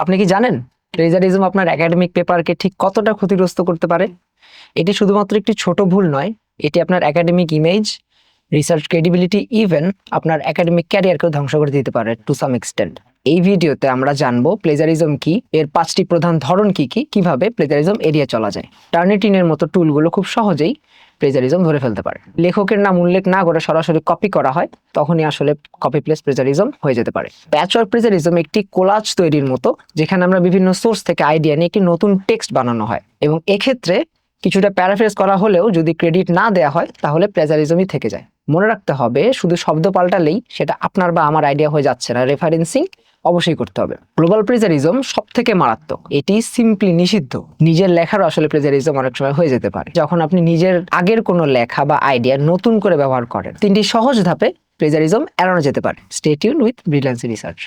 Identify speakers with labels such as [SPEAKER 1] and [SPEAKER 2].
[SPEAKER 1] আপনি কি জানেন প্লেজারিজম আপনার একাডেমিক পেপারকে ঠিক কতটা ক্ষতিগ্রস্ত করতে পারে? এটি শুধুমাত্র একটি ছোট ভুল নয়, এটি আপনার academic image research credibility even আপনার একাডেমিক ক্যারিয়ারকেও ধ্বংস করে দিতে পারে টু সাম এক্সটেন্ট এই ভিডিওতে আমরা জানব প্লেজারিজম কি, এর পাঁচটি প্রধান ধরন কি কি, কীভাবে প্লেজারিজম এড়িয়ে চলা যায়। টার্নিটিনের মতো টুলগুলো খুব সহজেই প্লেজারিজম ধরে ফেলতে পারে। লেখকের নাম উল্লেখ না করে সরাসরি কপি করা হয়, তখনই আসলে কপি প্লেস প্লেজারিজম হয়ে যেতে পারে। প্যাচওয়ার্ক প্লেজারিজম একটি কোলাজ তৈরির মতো, যেখানে আমরা বিভিন্ন সোর্স থেকে আইডিয়া নিয়ে একটি নতুন টেক্সট বানানো হয় এবং এক্ষেত্রে কিছুটা প্যারাফ্রেজ করা হলেও যদি ক্রেডিট না দেওয়া হয়, তাহলে প্লেজারিজমই থেকে যায়। মনে রাখতে হবে, শুধু শব্দ পাল্টালেই সেটা আপনার বা আমার আইডিয়া হয়ে যাচ্ছে না। রেফারেন্সিং অবশ্যই করতে হবে। গ্লোবাল প্লেজারিজম সব থেকে মারাত্মক। এটি সিম্পলি নিষিদ্ধ। নিজের লেখার আসলে প্লেজারিজম অনেক সময় হয়ে যেতে পারে। যখন আপনি নিজের আগের কোনো লেখা বা আইডিয়া নতুন করে ব্যবহার করেন, তিনটি সহজ ধাপে প্লেজারিজম এড়ানো যেতে পারে। Stay tuned with ব্রিলিয়ান্সি research